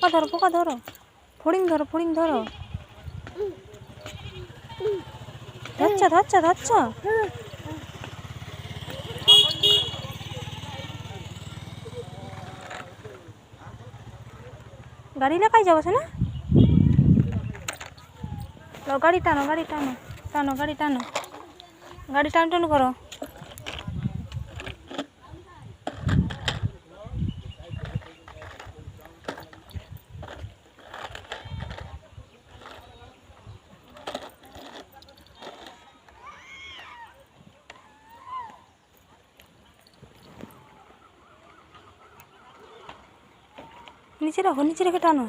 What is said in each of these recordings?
পোকা ধরো পোকা ধরো। ফড়িং ধরো ফড়িং ধরো। ধরছ ধরছ ধরছ। গাড়ি লেখাই যাব না গাড়ি টানো গাড়ি টানো টানো, গাড়ি টানো। গাড়ি টান টান করো। নিচে রাখো নিচে রেখে টানো।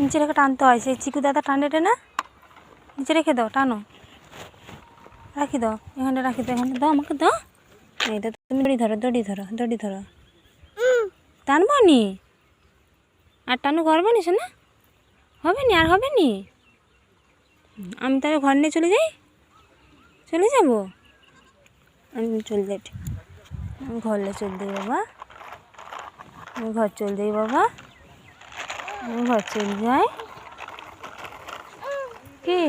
নিচে রেখে টানতে হয়। সেই চিকু দাদা টানে টেনে। নিচে রেখে দাও, টানো। রাখি দাও এখানে রাখি দাও এখানে দাও, আমাকে দাও। এইটা তুমি দড়ি ধরো দড়ি ধরো দড়ি ধরো। টানবো নি? আর টানু করব নি শোনা হবে নি, আর হবে নি? আমি তাহলে ঘর নিয়ে চলে যাই? চলে যাব? আমি চলে যাই। আমি ঘরে চলে যাই, বাবা। আমি ঘর চলে যাই, বাবা। আমি ঘর চলে যাই। কি?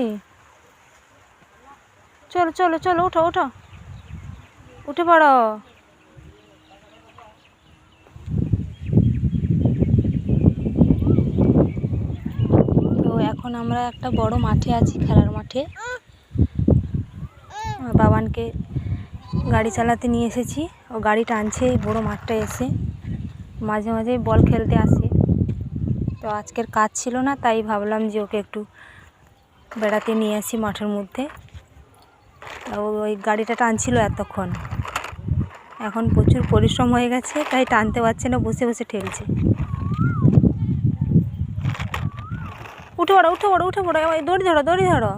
চলো চলো চলো ওঠো ওঠো উঠে পড়ো। তো এখন আমরা একটা বড় মাঠে আছি, খেলার মাঠে। বাবানকে গাড়ি চালাতে নিয়ে এসেছি। ও গাড়ি টানছে বড় মাঠটা এসে। মাঝে মাঝে বল খেলতে আসে। তো আজকের কাজ ছিল না, তাই ভাবলাম যে ওকে একটু বেড়াতে নিয়ে আসি মাঠের মধ্যে। ওই গাড়িটা টানছিল এতক্ষণ। এখন প্রচুর পরিশ্রম হয়ে গেছে, তাই টানতে পারছে না, বসে বসে ঠেলছে। উঠে পড়ো উঠে পড়ো উঠে পড়ো দড়ি ধরো দড়ি ধরো।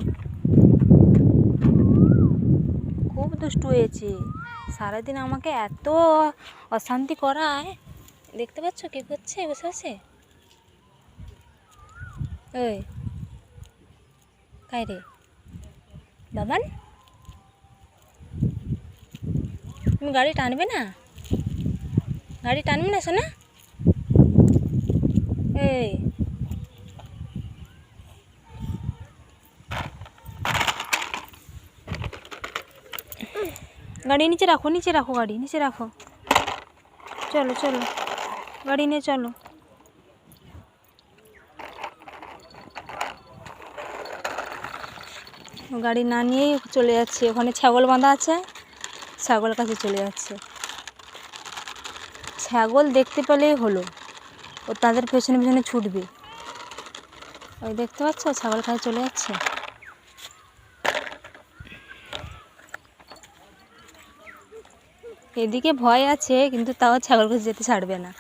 খুব দুষ্টু হয়েছে। সারাদিন আমাকে এত অশান্তি করায়। দেখতে পাচ্ছ কে করছে? বসে বসে? ওই কাই রে? বাবান? তুমি গাড়ি টানবে না? গাড়ি টানবে না শোনা এই। গাড়ি নিচে রাখো নিচে রাখো গাড়ি, নিচে রাখো। চলো চলো। গাড়ি নিয়ে চলো। গাড়ি না নিয়েই চলে যাচ্ছি। ওখানে ছাগল বাঁধা আছে ছাগল কাছে চলে যাচ্ছে। ছাগল দেখতে পেলেই হলো। ও তাদের পেছনে পেছনে ছুটবে। ওই দেখতে পাচ্ছ? ছাগল কাছে চলে যাচ্ছে। এদিকে ভয় আছে, কিন্তু তাও ছাগল কাছে যেতে ছাড়বে না।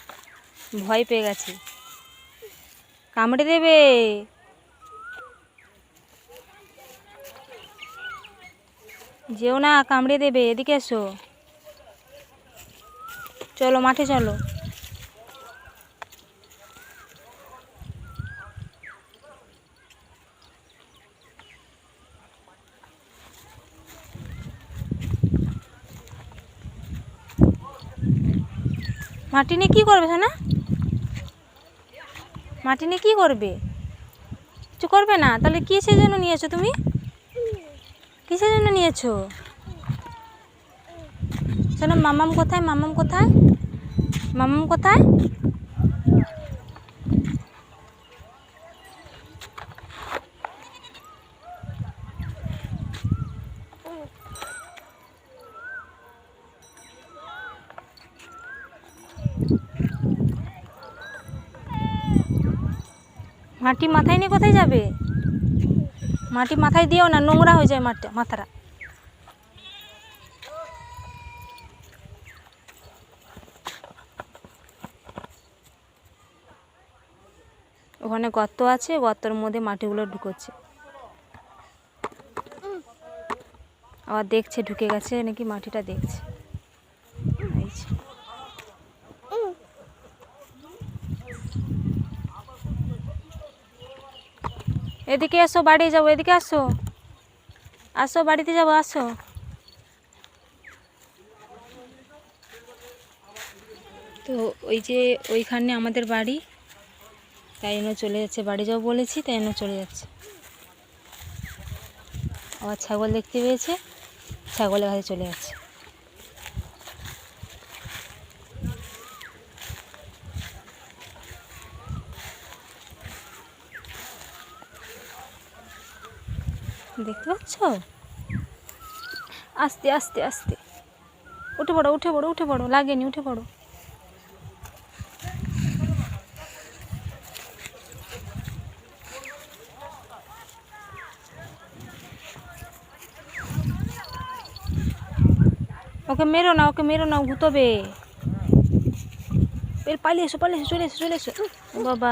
ভয় পেয়ে গেছে। কামড়ে দেবে। যেও না, কামড়ে দেবে, এদিকে এসো। চলো, মাঠে চলো। মাটি নিয়ে কী করবে, সোনা? মাটি নিয়ে কী করবে? কিছু করবে না? তাহলে কিসের জন্য নিয়েছো তুমি? কিসের জন্য নিয়েছো? শোনো, মামাম কোথায়? মামাম কোথায়? মামাম কোথায়? মাটি মাথায় নিয়ে কোথায় যাবে? মাটি মাথায় দিও না, নোংরা হয়ে যায় মাঠটা মাথাটা। ওখানে গর্ত আছে, গর্তর মধ্যে মাটিগুলো ঢুকোচ্ছে আবার দেখছে, ঢুকে গেছে, নাকি মাটিটা দেখছে এই যে। এদিকে এসো, বাড়ি যাব এদিকে আসো। আসো, বাড়িতে যাব আসো। তো ওই যে ওইখানে আমাদের বাড়ি, তাই জন্য চলে যাচ্ছে। বাড়ি যাব বলেছি, তাই জন্য চলে যাচ্ছে। আবার ছাগল দেখতে পেয়েছে, ছাগলের কাছে চলে যাচ্ছে। দেখতে পাচ্ছ? আস্তে আস্তে আস্তে। উঠে পড়ো উঠে পড়ো উঠে পড়ো। লাগেনি, উঠে পড়ো। ওকে মেরো না, ওকে মেরো না, ও গুতবে এর পালিয়ে এসো পালিয়ে এসো, চলে এসো চলে এসো। বাবা।